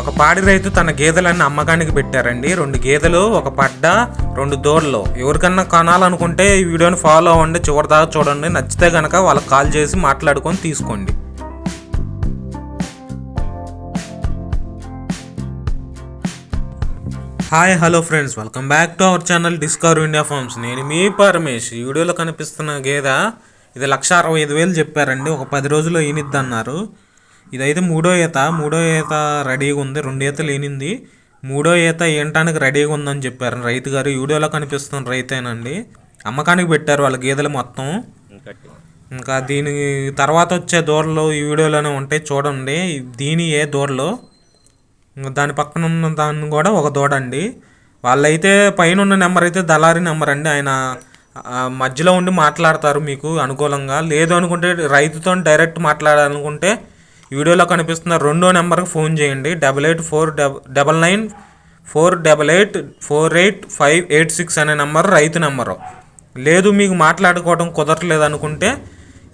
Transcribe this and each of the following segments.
ఒక పాడి రైతు తన గేదెలన్నీ అమ్మకానికి పెట్టారండి. రెండు గేదెలు ఒక పడ్డ రెండు దూడలు ఎవరికన్నా కొనాలనుకుంటే ఈ వీడియోని ఫాలో అవ్వండి. చివరి దాకా చూడండి. నచ్చితే కనుక వాళ్ళకి కాల్ చేసి మాట్లాడుకొని తీసుకోండి. Hi hello friends. Welcome back to our channel discover India farms. నేను మీ పరమేష్. ఈ వీడియోలో కనిపిస్తున్న గేదె ఇది లక్ష అరవై ఐదు వేలు చెప్పారండి. ఒక పది రోజుల్లో ఈనిద్ది అన్నారు. ఇదైతే మూడో ఈత. మూడో ఈత రెడీగా ఉంది. రెండు ఈత లేనింది. మూడో ఈత ఏంటానికి రెడీగా ఉందని చెప్పారు. రైతు గారు వీడియోలో కనిపిస్తున్న రైతేనండి. అమ్మకానికి పెట్టారు వాళ్ళ గేదెలు మొత్తం. ఇంకా దీని తర్వాత వచ్చే దూడలు ఈ వీడియోలోనే ఉంటాయి. చూడండి. దీని ఏ దూడలు దాని పక్కన ఉన్న దాన్ని కూడా ఒక దూడ అండి వాళ్ళైతే పైన ఉన్న నెంబర్ అయితే దళారి నెంబర్ అండి. ఆయన మధ్యలో ఉండి మాట్లాడతారు మీకు అనుకూలంగా. లేదు అనుకుంటే రైతుతో డైరెక్ట్ మాట్లాడాలనుకుంటే వీడియోలో కనిపిస్తున్న రెండో నెంబర్కి ఫోన్ చేయండి. Double eight four double nine four double eight four eight five eight six అనే నెంబర్ రైతు నెంబరు. లేదు మీకు మాట్లాడుకోవడం కుదరట్లేదు అనుకుంటే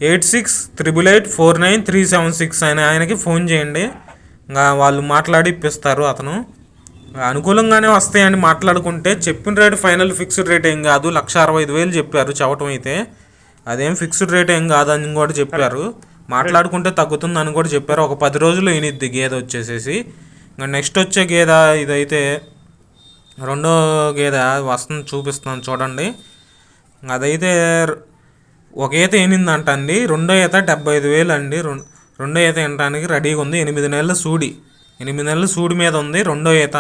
eight six triple eight four nine three seven six అనే ఆయనకి ఫోన్ చేయండి. ఇంకా వాళ్ళు మాట్లాడి ఇప్పిస్తారు అతను. అనుకూలంగానే వస్తాయండి మాట్లాడుకుంటే చెప్పిన రేట్ ఫైనల్ ఫిక్స్డ్ రేట్ ఏం కాదు. లక్ష అరవై ఐదు వేలు చెప్పారు చెప్పటం అయితే. అదేం ఫిక్స్డ్ రేట్ ఏం కాదని కూడా చెప్పారు. మాట్లాడుకుంటే తగ్గుతుందని కూడా చెప్పారు. ఒక పది రోజులు ఈనిద్ది గేదె వచ్చేసేసి. ఇంకా నెక్స్ట్ వచ్చే గేదె ఇదైతే రెండో గేదె వస్తుంది చూపిస్తున్నాను చూడండి. అదైతే ఒక ఈత ఏనిందంట అండి రెండో ఈత డెబ్బై ఐదు వేలు అండి. రెండో ఈత వినడానికి రెడీగా ఉంది. ఎనిమిది నెలల సూడి. ఎనిమిది నెలల సూడి మీద ఉంది రెండో ఈత.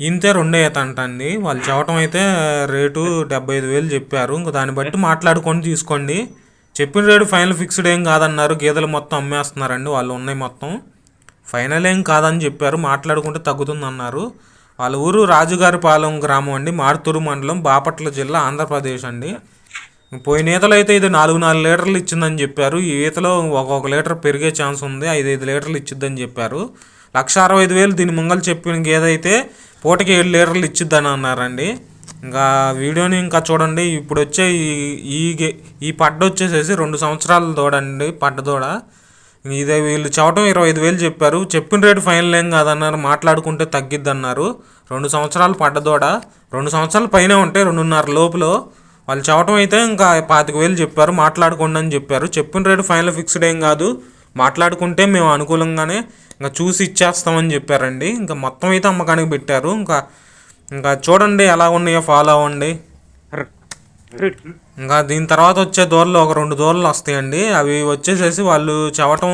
ఇంతే రెండో ఈత అంట అండి వాళ్ళు చెప్పడం అయితే రేటు డెబ్బై ఐదు వేలు చెప్పారు. ఇంక దాన్ని బట్టి మాట్లాడుకొని తీసుకోండి. చెప్పిన రేటు ఫైనల్ ఫిక్స్డ్ ఏం కాదన్నారు గేదెలు మొత్తం అమ్మేస్తున్నారండి వాళ్ళు ఉన్నాయి మొత్తం. ఫైనల్ ఏం కాదని చెప్పారు మాట్లాడుకుంటే తగ్గుతుందన్నారు. వాళ్ళ ఊరు రాజుగారిపాలెం గ్రామం అండి మార్తూరు మండలం బాపట్ల జిల్లా ఆంధ్రప్రదేశ్ అండి. పోయిన ఈతలు అయితే ఇది నాలుగు నాలుగు లీటర్లు ఇచ్చిందని చెప్పారు. ఈ ఈతలో ఒక్కొక్క లీటర్ పెరిగే ఛాన్స్ ఉంది ఐదు ఐదు లీటర్లు ఇచ్చిద్దని చెప్పారు. లక్ష అరవై ఐదు వేలు దీని ముంగలు చెప్పిన గేదె అయితే పూటకి ఏడు లీటర్లు ఇచ్చిద్దని అన్నారండి. ఇంకా వీడియోని ఇంకా చూడండి. ఇప్పుడు వచ్చే ఈ ఈ గే ఈ పడ్డ వచ్చేసేసి రెండు సంవత్సరాల దూడండి. పడ్డ దూడ. ఇదే వీళ్ళు చెప్పడం ఇరవై ఐదు వేలు చెప్పారు. చెప్పిన రేటు ఫైనల్ ఏం కాదన్నారు. మాట్లాడుకుంటే తగ్గిద్ది అన్నారు రెండు సంవత్సరాలు పడ్డదోడ రెండు సంవత్సరాల పైనే ఉంటాయి రెండున్నర లోపులో. వాళ్ళు చెప్పడం అయితే ఇంకా పాతిక వేలు చెప్పారు. మాట్లాడుకోండి అని చెప్పారు. చెప్పిన రేటు ఫైనల్ ఫిక్స్డ్ ఏం కాదు. మాట్లాడుకుంటే మేము అనుకూలంగానే ఇంకా చూసి ఇచ్చేస్తామని చెప్పారండి. ఇంకా మొత్తం అయితే అమ్మకానికి పెట్టారు. ఇంకా ఇంకా చూడండి ఎలా ఉన్నాయో ఫాలో అవ్వండి. ఇంకా దీని తర్వాత వచ్చే దూరలు ఒక రెండు దూరలు వస్తాయండి. అవి వచ్చేసేసి వాళ్ళు చవటం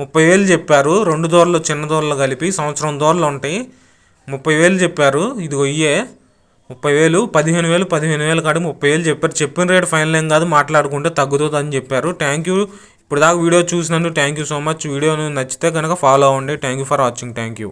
ముప్పై వేలు చెప్పారు. రెండు దూరలు చిన్న దూరలు కలిపి సంవత్సరం దూరలు ఉంటాయి. ముప్పై వేలు చెప్పారు. ఇది ఇయ్యే. ముప్పై వేలు పదిహేను వేలు పదిహేను వేలు కాదు ముప్పై వేలు చెప్పారు. చెప్పిన రేట్ ఫైనల్ ఏం కాదు మాట్లాడుకుంటే తగ్గుతుంది అని చెప్పారు. థ్యాంక్ యూ ఇప్పుడు దాకా వీడియో చూసినందుకు thank you so much video నచ్చితే కనుక ఫాలో అవ్వండి. Thank you for watching thank you